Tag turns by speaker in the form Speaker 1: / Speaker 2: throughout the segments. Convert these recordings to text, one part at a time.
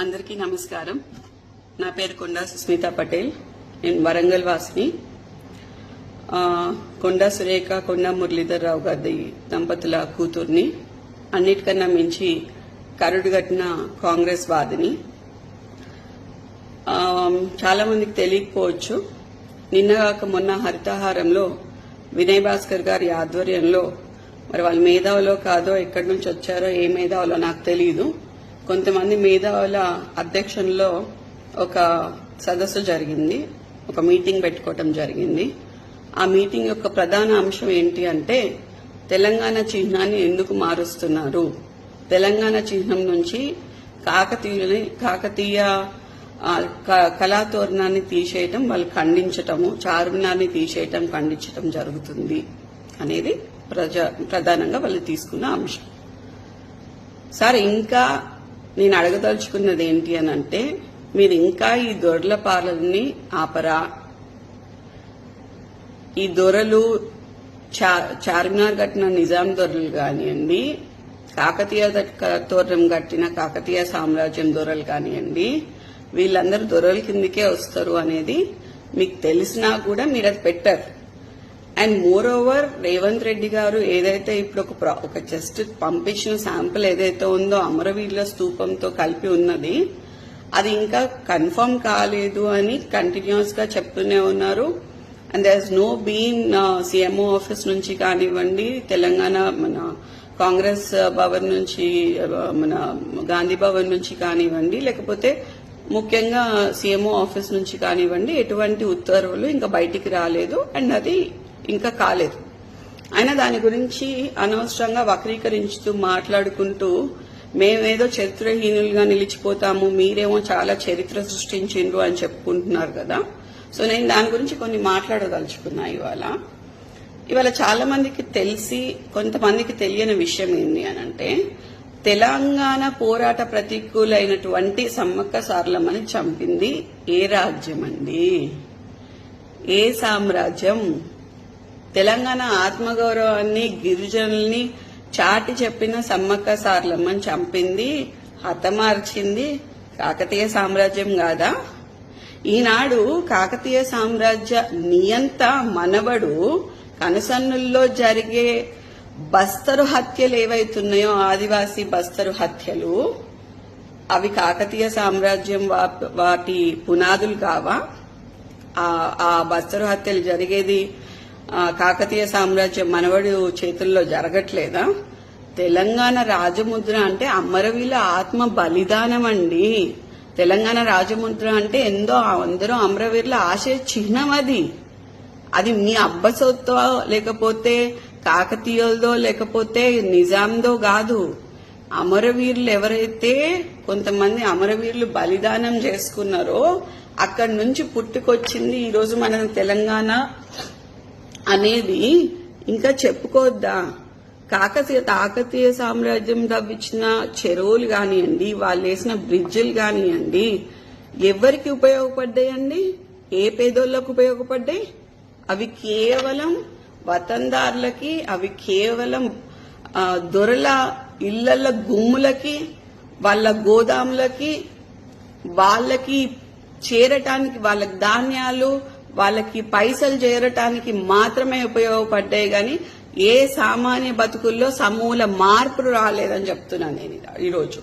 Speaker 1: అందరికీ నమస్కారం. నా పేరు కొండా సుస్మిత పటేల్. నేను వరంగల్ వాసిని. కొండా సురేఖ కొండా మురళీధర్ రావు గారి దంపతుల కూతుర్ని. అన్నిటికన్నా మించి కరుడుగట్టిన కాంగ్రెస్ వాదిని. చాలామందికి చాలా మందికి తెలియకపోవచ్చు. నిన్నగాక మొన్న హరితహారంలో వినయ్ భాస్కర్ గారి ఆధ్వర్యంలో మరి వాళ్ళు మేధావులో కాదో ఎక్కడి నుంచి వచ్చారో ఏ మేధావులో నాకు తెలియదు కొంతమంది మేధావుల అధ్యక్షంలో ఒక సదస్సు జరిగింది. ఒక మీటింగ్ పెట్టుకోవటం జరిగింది. ఆ మీటింగ్ యొక్క ప్రధాన అంశం ఏంటి అంటే తెలంగాణ చిహ్నాన్ని ఎందుకు మారుస్తున్నారు? తెలంగాణ చిహ్నం నుంచి కాకతీయులని కాకతీయ కళాతోరణాన్ని తీసేయటం వాళ్ళు ఖండించటము చార్మినార్ని తీసేయటం ఖండించటం జరుగుతుంది అనేది ప్రజా ప్రధానంగా వాళ్ళు తీసుకున్న అంశం. సార్ ఇంకా నేను అడగదలుచుకున్నది ఏంటి అని అంటే మీరు ఇంకా ఈ దొరల పాలనని ఆపరా? ఈ దొరలు చార్మినార్ కట్టిన నిజాం దొరలు కానివ్వండి కాకతీయ దట్- తోరణం కట్టిన కాకతీయ సామ్రాజ్యం దొరలు కానివ్వండి వీళ్ళందరూ దొరల కిందకే వస్తారు అనేది మీకు తెలిసినా కూడా మీరు అది పెట్టరు. And moreover Revanth Reddy garu ఏదైతే ఇప్పుడు ఒక ఒక జస్ట్ పంపించిన శాంపుల్ ఏదైతే ఉందో అమరవీరుల స్తూపంతో కలిపి ఉన్నది అది ఇంకా కన్ఫర్మ్ కాలేదు అని కంటిన్యూస్గా చెప్తూనే ఉన్నారు. And there no been CMO office నుంచి కానివ్వండి తెలంగాణ మన కాంగ్రెస్ uh, భవన్ నుంచి uh, మన గాంధీ భవన్ నుంచి కానివ్వండి లేకపోతే ముఖ్యంగా సీఎంఓ ఆఫీస్ నుంచి కానివ్వండి ఎటువంటి ఉత్తర్వులు ఇంకా బయటికి రాలేదు. అండ్ అది ఇంకా కాలేదు. అయినా దాని గురించి అనవసరంగా వక్రీకరించుతూ మాట్లాడుకుంటూ మేమేదో చరిత్రహీనులుగా నిలిచిపోతాము మీరేమో చాలా చరిత్ర సృష్టించిండ్రు అని చెప్పుకుంటున్నారు కదా. సో నేను దాని గురించి కొన్ని మాట్లాడదలుచుకున్నా ఇవాళ. ఇవాళ చాలా మందికి తెలిసి కొంతమందికి తెలియని విషయం ఏంటి అని అంటే తెలంగాణ పోరాట ప్రతికూలైనటువంటి సమ్మక్క సార్లమ్మని చంపింది ఏ రాజ్యం అండి? ఏ సామ్రాజ్యం? తెలంగాణ ఆత్మగౌరవాన్ని గిరిజనుల్ని చాటి చెప్పిన సమ్మక్క సార్లమ్మని చంపింది హతమార్చింది కాకతీయ సామ్రాజ్యం కాదా? ఈనాడు కాకతీయ సామ్రాజ్య నియంత మనవడు కనసన్నుల్లో జరిగే బస్తరు హత్యలు ఏవైతున్నాయో ఆదివాసీ బస్తరు హత్యలు అవి కాకతీయ సామ్రాజ్యం వా- వాటి పునాదులు కావా? ఆ- బస్తరు హత్యలు జరిగేది కాకతీయ సామ్రాజ్యం మనవడు చేతుల్లో జరగట్లేదా? తెలంగాణ రాజముద్ర అంటే అమరవీల ఆత్మ బలిదానం అండి. తెలంగాణ రాజముద్ర అంటే ఎందో అందరూ అమరవీరుల ఆశయ చిహ్నం అది. అది మీ అబ్బసోత్తో లేకపోతే కాకతీయులదో లేకపోతే నిజాందో కాదు. అమరవీరులు ఎవరైతే కొంతమంది అమరవీరులు బలిదానం చేసుకున్నారో అక్కడి నుంచి పుట్టుకొచ్చింది ఈరోజు మన తెలంగాణ అనేది ఇంకా చెప్పుకోవద్దా కాకతీయ కాకతీయ సామ్రాజ్యం తవ్వించిన చెరువులు కానివ్వండి వాళ్ళు వేసిన బ్రిడ్జిలు కానివ్వండి ఎవరికి ఉపయోగపడ్డాయండి? ఏ పేదోళ్ళకు ఉపయోగపడ్డాయి? అవి కేవలం వతందారులకి అవి కేవలం దొరల ఇళ్ళ గుమ్ములకి వాళ్ళ గోదాములకి వాళ్ళకి చేరటానికి వాళ్ళకి ధాన్యాలు వాళ్ళకి పైసలు చేరటానికి మాత్రమే ఉపయోగపడ్డాయి గాని ఏ సామాన్య బతుకుల్లో సమూల మార్పులు రాలేదని చెప్తున్నాను నేను ఈరోజు.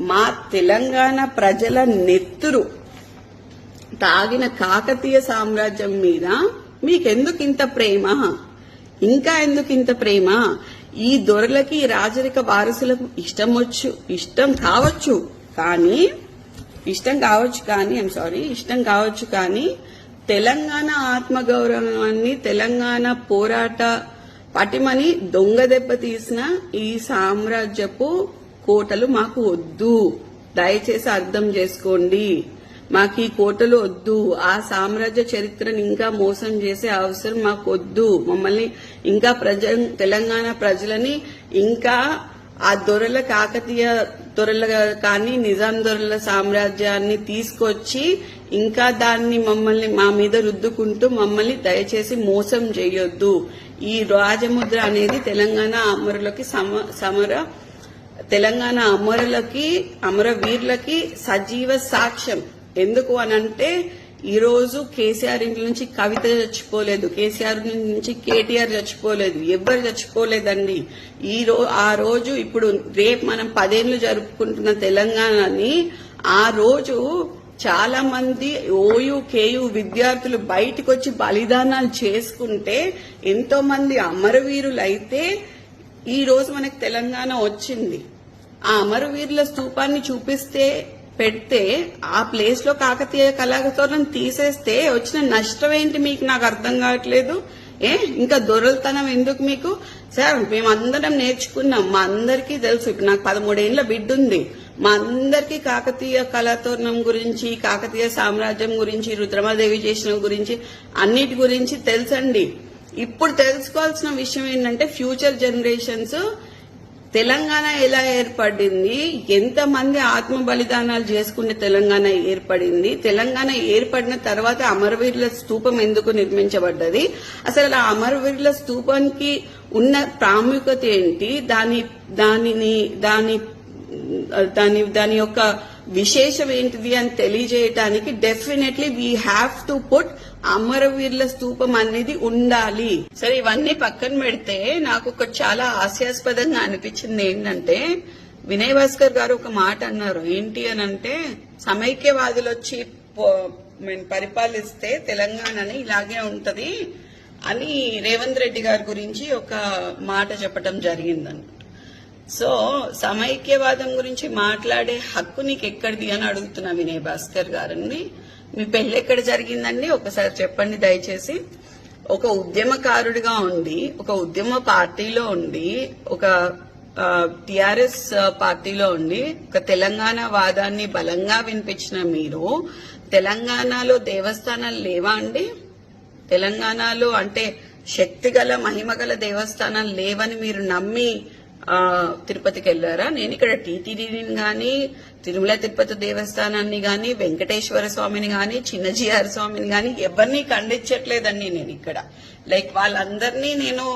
Speaker 1: మా తెలంగాణ ప్రజల నెత్తురు తాగిన కాకతీయ సామ్రాజ్యం మీద మీకెందుకు ఇంత ప్రేమ? ఇంకా ఎందుకు ఇంత ప్రేమ? ఈ దొరలకి రాజరిక వారసులకు ఇష్టం వచ్చు ఇష్టం కావచ్చు కానీ ఇష్టం కావచ్చు కానీ ఐమ్ సారీ ఇష్టం కావచ్చు కానీ తెలంగాణ ఆత్మగౌరవాన్ని తెలంగాణ పోరాట పటిమని దొంగ దెబ్బ తీసిన ఈ సామ్రాజ్యపు కోటలు మాకు వద్దు. దయచేసి అర్థం చేసుకోండి. మాకు ఈ కోటలు వద్దు. ఆ సామ్రాజ్య చరిత్రను ఇంకా మోసం చేసే అవసరం మాకు వద్దు. మమ్మల్ని ఇంకా ప్రజ తెలంగాణ ప్రజలని ఇంకా ఆ దొరల కాకతీయ దొరల కానీ నిజాం దొరల సామ్రాజ్యాన్ని తీసుకొచ్చి ఇంకా దాన్ని మమ్మల్ని మా మీద రుద్దుకుంటూ మమ్మల్ని దయచేసి మోసం చేయొద్దు. ఈ రాజముద్ర అనేది తెలంగాణ అమరులకి సమ సమర తెలంగాణ అమరులకి అమరవీరులకి సజీవ సాక్ష్యం. ఎందుకు అనంటే ఈరోజు కేసీఆర్ ఇంటి నుంచి కవిత చచ్చిపోలేదు. కేసీఆర్ నుంచి కేటీఆర్ చచ్చిపోలేదు. ఎవ్వరు చచ్చిపోలేదండి. ఈ రో ఆ రోజు ఇప్పుడు రేపు మనం పదేళ్ళు జరుపుకుంటున్న తెలంగాణని ఆ రోజు చాలా మంది ఓయు కేయు విద్యార్థులు బయటకు వచ్చి బలిదానాలు చేసుకుంటే ఎంతో మంది అమరవీరులు అయితే ఈ రోజు మనకు తెలంగాణ వచ్చింది. ఆ అమరవీరుల స్థూపాన్ని చూపిస్తే పెడితే ఆ ప్లేస్లో కాకతీయ కళాతోరణం తీసేస్తే వచ్చిన నష్టం ఏంటి మీకు నాకు అర్థం కావట్లేదు? ఏ? ఇంకా దొరలతనం ఎందుకు మీకు? సార్ మేమందరం నేర్చుకున్నాం. మా అందరికీ తెలుసు. ఇప్పుడు నాకు పదమూడేళ్ళ బిడ్డ ఉంది మా అందరికీ కాకతీయ కళాతోరణం గురించి కాకతీయ సామ్రాజ్యం గురించి రుద్రమాదేవి చేసిన గురించి అన్నిటి గురించి తెలుసండి. ఇప్పుడు తెలుసుకోవాల్సిన విషయం ఏంటంటే ఫ్యూచర్ జనరేషన్స్ తెలంగాణ ఎలా ఏర్పడింది? ఎంతమంది ఆత్మ బలిదానాలు చేసుకునే తెలంగాణ ఏర్పడింది? తెలంగాణ ఏర్పడిన తర్వాత అమరవీరుల స్తూపం ఎందుకు నిర్మించబడ్డది? అసలు ఆ అమరవీరుల స్తూపానికి ఉన్న ప్రాముఖ్యత ఏంటి? దాని దానిని దాని దాని దాని యొక్క విశేషం ఏంటిది అని తెలియజేయటానికి definitely we have to put అమరవీరుల స్తూపం అనేది ఉండాలి. సరే ఇవన్నీ పక్కన పెడితే నాకు ఒక చాలా హాస్యాస్పదంగా అనిపించింది ఏంటంటే వినయ్ భాస్కర్ గారు ఒక మాట అన్నారు. ఏంటి అని అంటే సమైక్యవాదులు వచ్చి పరిపాలిస్తే తెలంగాణని ఇలాగే ఉంటది అని రేవంత్ రెడ్డి గారి గురించి ఒక మాట చెప్పడం జరిగిందన్నమాట సో సమైక్యవాదం గురించి మాట్లాడే హక్కు నీకు ఎక్కడిది అని అడుగుతున్నా వినయ్ భాస్కర్ గారిని మీ పెళ్ళి ఎక్కడ జరిగిందండి? ఒకసారి చెప్పండి దయచేసి. ఒక ఉద్యమకారుడిగా ఉండి ఒక ఉద్యమ పార్టీలో ఉండి ఒక టిఆర్ఎస్ పార్టీలో ఉండి ఒక తెలంగాణ వాదాన్ని బలంగా వినిపించిన మీరు తెలంగాణలో దేవస్థానాలు లేవా అండి? తెలంగాణలో అంటే శక్తిగల మహిమగల దేవస్థానాలు లేవని మీరు నమ్మి తిరుపతికి వెళ్ళారా నేను ఇక్కడ టీటీడీని గాని తిరుమల తిరుపతి దేవస్థానాన్ని గాని వెంకటేశ్వర స్వామిని గాని చిన్నజీఆర్ స్వామిని గాని ఎవరిని ఖండించట్లేదండి నేను ఇక్కడ. లైక్ వాళ్ళందరినీ నేను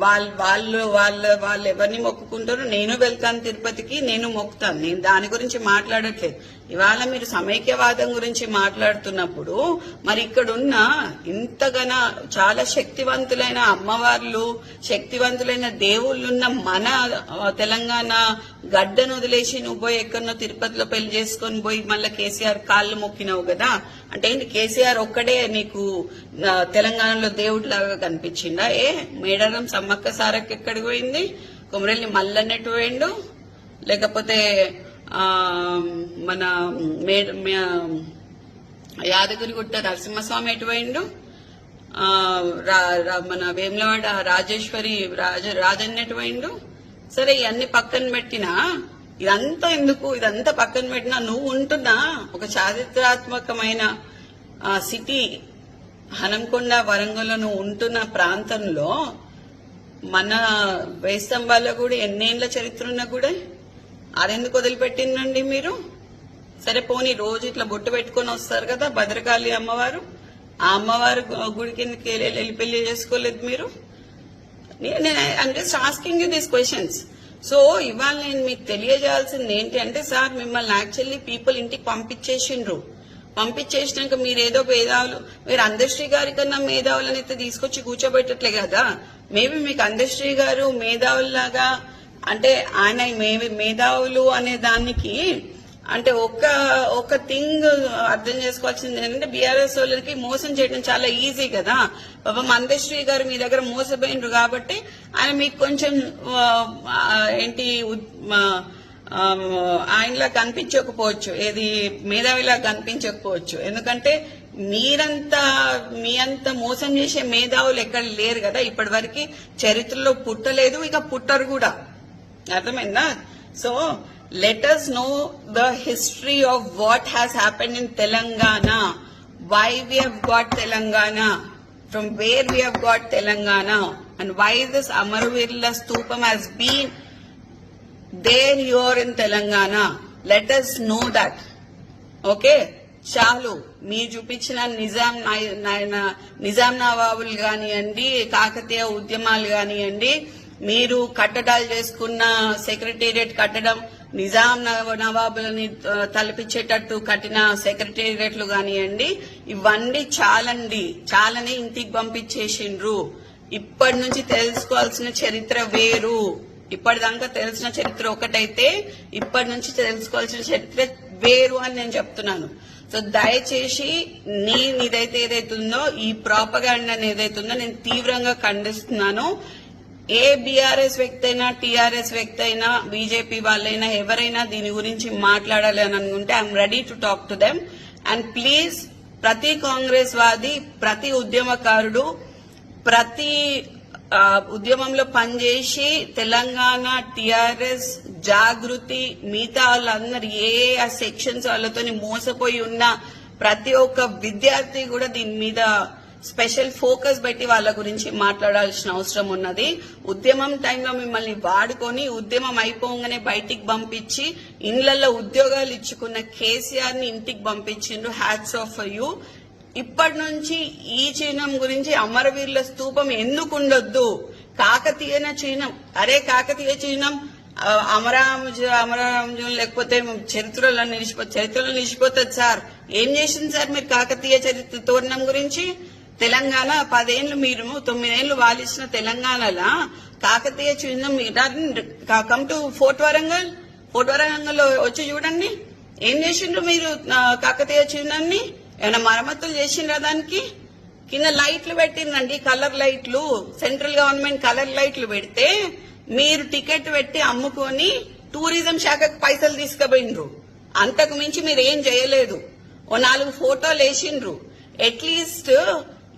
Speaker 1: వాళ్ళ వాళ్ళు వాళ్ళ వాళ్ళు ఎవరిని మొక్కుకుంటారో నేను వెళ్తాను తిరుపతికి నేను మొక్కుతాను. నేను దాని గురించి మాట్లాడట్లేదు. ఇవాళ మీరు సమైక్యవాదం గురించి మాట్లాడుతున్నప్పుడు మరి ఇక్కడున్న ఇంతగన చాలా శక్తివంతులైన అమ్మవార్లు శక్తివంతులైన దేవుళ్ళున్న మన తెలంగాణ గడ్డను వదిలేసి నువ్వు పోయి ఎక్కడనో తిరుపతిలో పెళ్ళి చేసుకొని పోయి మళ్ళీ కేసీఆర్ కాళ్ళు మొక్కినావు కదా? అంటే ఏంటి? కేసీఆర్ ఒక్కడే నీకు తెలంగాణలో దేవుడిలాగా కనిపించిందా ఏ మేడారం సమ్మక్క సారక్క ఎక్కడికి పోయింది? కొమరెల్లి మల్లన్నట్టు పోయిండు? లేకపోతే మన మేడ యాదగిరిగుట్ట నరసింహస్వామి ఎటు పోయిండు? రా- మన వేములవాడ రాజేశ్వరి రాజ రాజన్న పోయిండు? సరే ఇవన్నీ పక్కన పెట్టినా? ఇదంతా ఎందుకు? ఇదంతా పక్కన పెట్టినా నువ్వు ఉంటున్నా. ఒక చారిత్రాత్మకమైన ఆ, సిటీ హనంకొండ వరంగల్లో నువ్వు ఉంటున్న ప్రాంతంలో మన వేస్తంబాల్లో కూడా ఎన్నేళ్ళ చరిత్ర ఉన్నా కూడా అదెందుకు వదిలిపెట్టిందండి మీరు? సరే పోనీ రోజు ఇట్లా బొట్టు పెట్టుకొని వస్తారు కదా భద్రకాళి అమ్మవారు. ఆ అమ్మవారు గుడి కిందకి వెళ్ళి వెళ్ళి పెళ్ళి చేసుకోలేదు మీరు? నేను I'm just asking you these questions so ఇవాళ నేను మీకు తెలియజేయాల్సింది ఏంటి అంటే సార్ మిమ్మల్ని యాక్చువల్లీ పీపుల్ ఇంటికి పంపించేసిండ్రు. పంపించేసినాక మీరు ఏదో మేధావులు మీరు అందశ్రీ గారి కన్నా మేధావులని అయితే తీసుకొచ్చి కూర్చోబెట్టట్లే కదా. మేబీ మీకు అందశ్రీ గారు మేధావుల్లాగా అంటే ఆయన మేధావులు అనే దానికి అంటే ఒక్క ఒక్క థింగ్ అర్థం చేసుకోవాల్సింది ఏంటంటే బీఆర్ఎస్ వాళ్ళకి మోసం చేయడం చాలా ఈజీ కదా. పాపం అందశ్రీ గారు మీ దగ్గర మోసపోయినరు కాబట్టి ఆయన మీకు కొంచెం ఏంటి ఆయనలా కనిపించకపోవచ్చు. ఏది మేధావిలా కనిపించకపోవచ్చు. ఎందుకంటే మీరంతా మీ అంత మోసం చేసే మేధావులు ఎక్కడ లేరు కదా. ఇప్పటి వరకు చరిత్రలో పుట్టలేదు ఇక పుట్టరు కూడా. అర్థమైందా? So let us know the history of what has happened in Telangana why we have got Telangana from where we have got Telangana and why this అమరవీరుల స్థూపం has been there your in Telangana let us know that okay చాలు మీరు చూపించిన నిజాం నాయ- నాయన నిజాం నవాబులు కానివ్వండి కాకతీయ ఉద్యమాలు కానివ్వండి మీరు కట్టడాలు చేసుకున్న సెక్రటేరియట్ కట్టడం నిజాం నవ- నవాబులని తలపించేటట్టు కట్టిన సెక్రటేరియట్లు కానివ్వండి ఇవన్నీ చాలండి. చాలని ఇంటికి పంపించేసిండ్రు. ఇప్పటి నుంచి తెలుసుకోవాల్సిన చరిత్ర వేరు. ఇప్పటిదాకా తెలిసిన చరిత్ర ఒకటైతే ఇప్పటి నుంచి తెలుసుకోవాల్సిన చరిత్ర వేరు అని నేను చెప్తున్నాను. సో దయచేసి నేను ఇదైతే ఏదైతుందో ఉందో ఈ ప్రాపగాండా ఏదైతుందో ఉందో నేను తీవ్రంగా ఖండిస్తున్నాను. ఏ బీఆర్ఎస్ వ్యక్తి అయినా టీఆర్ఎస్ వ్యక్తి అయినా బీజేపీ వాళ్ళైనా ఎవరైనా దీని గురించి మాట్లాడాలి అని అనుకుంటే I'm ready to talk to them. And please ప్రతి కాంగ్రెస్ వాది ప్రతి ఉద్యమకారుడు ప్రతి ఉద్యమంలో పనిచేసి తెలంగాణ టిఆర్ఎస్ జాగృతి మిగతా వాళ్ళందరూ ఏ ఆ సెక్షన్స్ వాళ్ళతో మోసపోయి ఉన్న ప్రతి ఒక్క విద్యార్థి కూడా దీని మీద స్పెషల్ ఫోకస్ పెట్టి వాళ్ళ గురించి మాట్లాడాల్సిన అవసరం ఉన్నది. ఉద్యమం టైంలో మిమ్మల్ని వాడుకొని ఉద్యమం అయిపోగానే బయటికి పంపించి ఇండ్లలో ఉద్యోగాలు ఇచ్చుకున్న కేసీఆర్ని ఇంటికి పంపించిండ్రు. హ్యాట్స్ ఆఫ్ యూ ఇప్పటి నుంచి ఈ చిహ్నం గురించి అమరవీరుల స్తూపం ఎందుకు ఉండొద్దు కాకతీయన చిహ్నం. అరే కాకతీయ చిహ్నం. ఆ, అమరాజు అమరాజు లేకపోతే చరిత్రలో నిలిచిపో చరిత్రలో నిలిచిపోతుంది సార్. ఏం చేసింది సార్ మీరు కాకతీయ చరిత్ర తోరణం గురించి? తెలంగాణ పదేళ్ళు మీరు తొమ్మిదేళ్ళు వాలిసిన తెలంగాణలో కాకతీయ చిహ్నం come to fort Warangal fort Warangal వచ్చి చూడండి. ఏం చేసిండ్రు మీరు కాకతీయ చిహ్నాన్ని ఏమైనా మరమ్మతులు చేసిండ్రా దానికి? కింద లైట్లు పెట్టిందండి కలర్ లైట్లు. సెంట్రల్ గవర్నమెంట్ కలర్ లైట్లు పెడితే మీరు టికెట్ పెట్టి అమ్ముకొని టూరిజం శాఖకు పైసలు తీసుకుపోయిండ్రు. అంతకు మించి మీరు ఏం చేయలేదు. ఓ నాలుగు ఫోటోలు వేసిండ్రు. అట్లీస్ట్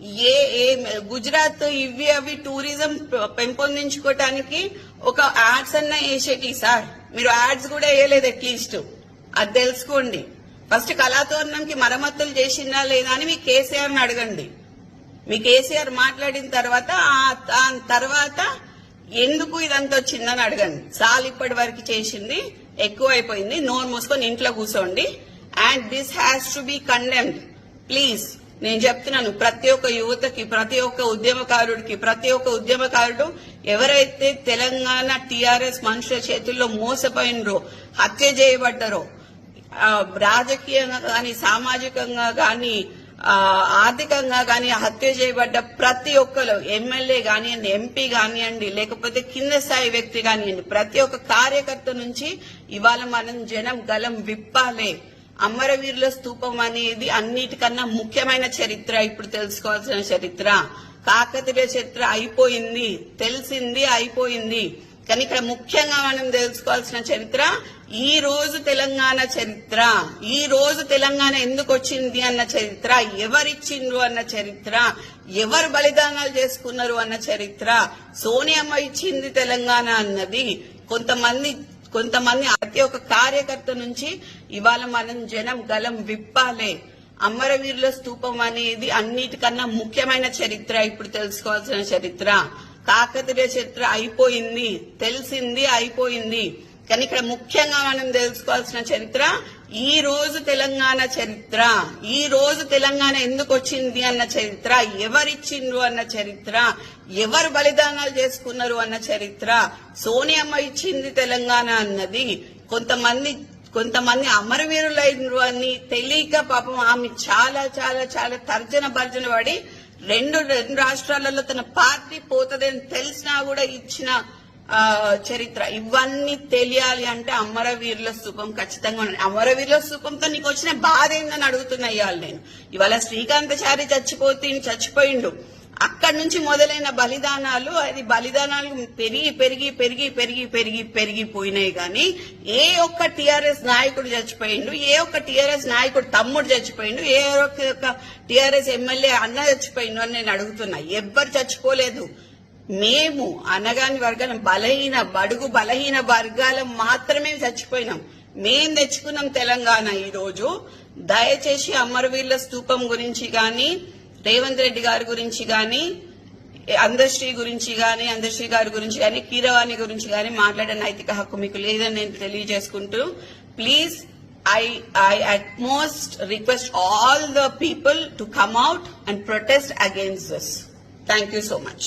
Speaker 1: ఏ ఏ గుజరాత్ ఇవి అవి టూరిజం పెంపొందించుకోవటానికి ఒక యాడ్స్ అన్న వేసేటి సార్. మీరు యాడ్స్ కూడా వేయలేదు అట్లీస్ట్. అది తెలుసుకోండి. ఫస్ట్ కళాతోరణంకి మరమ్మతులు చేసిందా లేదా అని మీ కేసీఆర్ని అడగండి. మీ కేసీఆర్ మాట్లాడిన తర్వాత ఆ- దాని తర్వాత ఎందుకు ఇదంతా వచ్చిందని అడగండి. సాల్ ఇప్పటి వరకు చేసింది ఎక్కువ అయిపోయింది నోరు మూసుకొని ఇంట్లో కూర్చోండి and this has to be condemned please. నేను చెప్తున్నాను ప్రతి ఒక్క యువతకి ప్రతి ఒక్క ఉద్యమకారుడికి ప్రతి ఒక్క ఉద్యమకారుడు ఎవరైతే తెలంగాణ టీఆర్ఎస్ మనుషుల చేతుల్లో మోసపోయినరో హత్య చేయబడ్డారో ఆ, రాజకీయంగా కానీ సామాజికంగా కానీ ఆ, ఆర్థికంగా కానీ హత్య చేయబడ్డ ప్రతి ఒక్కరు ఎమ్మెల్యే కానివ్వండి ఎంపీ కానివ్వండి లేకపోతే కింద స్థాయి వ్యక్తి కానివ్వండి ప్రతి ఒక్క కార్యకర్త నుంచి ఇవాళ మనం జనం గలం విప్పాలే. అమరవీరుల స్థూపం అనేది అన్నిటికన్నా ముఖ్యమైన చరిత్ర ఇప్పుడు తెలుసుకోవాల్సిన చరిత్ర. కాకతీయ చరిత్ర అయిపోయింది తెలిసింది అయిపోయింది. కానీ ఇక్కడ ముఖ్యంగా మనం తెలుసుకోవాల్సిన చరిత్ర ఈ రోజు తెలంగాణ చరిత్ర. ఈ రోజు తెలంగాణ ఎందుకు వచ్చింది అన్న చరిత్ర ఎవరిచ్చిండ్రు అన్న చరిత్ర ఎవరు బలిదానాలు చేసుకున్నారు అన్న చరిత్ర. సోనియమ్మ ఇచ్చింది తెలంగాణ అన్నది. కొంతమంది కొంతమంది ప్రతి ఒక్క కార్యకర్త నుంచి ఇవాళ మనం జనం గలం విప్పాలే. అమరవీరుల స్తూపం అనేది అన్నిటికన్నా ముఖ్యమైన చరిత్ర ఇప్పుడు తెలుసుకోవాల్సిన చరిత్ర. కాకతీయ చరిత్ర అయిపోయింది తెలిసింది అయిపోయింది. కానీ ఇక్కడ ముఖ్యంగా మనం తెలుసుకోవాల్సిన చరిత్ర ఈ రోజు తెలంగాణ చరిత్ర. ఈ రోజు తెలంగాణ ఎందుకు వచ్చింది అన్న చరిత్ర ఎవరిచ్చిండ్రు అన్న చరిత్ర ఎవరు బలిదానాలు చేసుకున్నారు అన్న చరిత్ర. సోనియమ్మ ఇచ్చింది తెలంగాణ అన్నది. కొంతమంది కొంతమంది అమరవీరులైనరు అని తెలియక పాపం ఆమె చాలా చాలా చాలా తర్జన భర్జన పడి రెండు రెండు రాష్ట్రాలలో తన పార్టీ పోతదని తెలిసినా కూడా ఇచ్చిన చరిత్ర. ఇవన్నీ తెలియాలి అంటే అమరవీరుల స్థూపం ఖచ్చితంగా ఉండాలి. అమరవీరుల స్థూపంతో నీకు వచ్చిన బాధ ఏందని అడుగుతున్నా ఇవాళ నేను. ఇవాళ శ్రీకాంతచారి చచ్చిపోతే చచ్చిపోయిండు. అక్కడి నుంచి మొదలైన బలిదానాలు అది బలిదానాలు పెరిగి పెరిగి పెరిగి పెరిగి పెరిగి పెరిగిపోయినాయి కానీ ఏ ఒక్క టిఆర్ఎస్ నాయకుడు చచ్చిపోయిండు ఏ ఒక్క టిఆర్ఎస్ నాయకుడు తమ్ముడు చచ్చిపోయిండు ఏ ఒక్క టిఆర్ఎస్ ఎమ్మెల్యే అన్న చచ్చిపోయిండు అని నేను అడుగుతున్నా. ఎవ్వరు చచ్చిపోలేదు. మేము అనగాని వర్గాల బలహీన బడుగు బలహీన వర్గాల మాత్రమే చచ్చిపోయినాం. మేం తెచ్చుకున్నాం తెలంగాణ ఈ రోజు దయచేసి అమరవీరుల స్తూపం గురించి గాని రేవంత్ రెడ్డి గారి గురించి గాని అందశ్రీ గురించి గాని అందశ్రీ గారి గురించి గాని కీరవాణి గురించి గాని మాట్లాడే నైతిక హక్కు మీకు లేదని నేను తెలియజేసుకుంటూ please I I at most request all the people to come out and protest against this thank you so much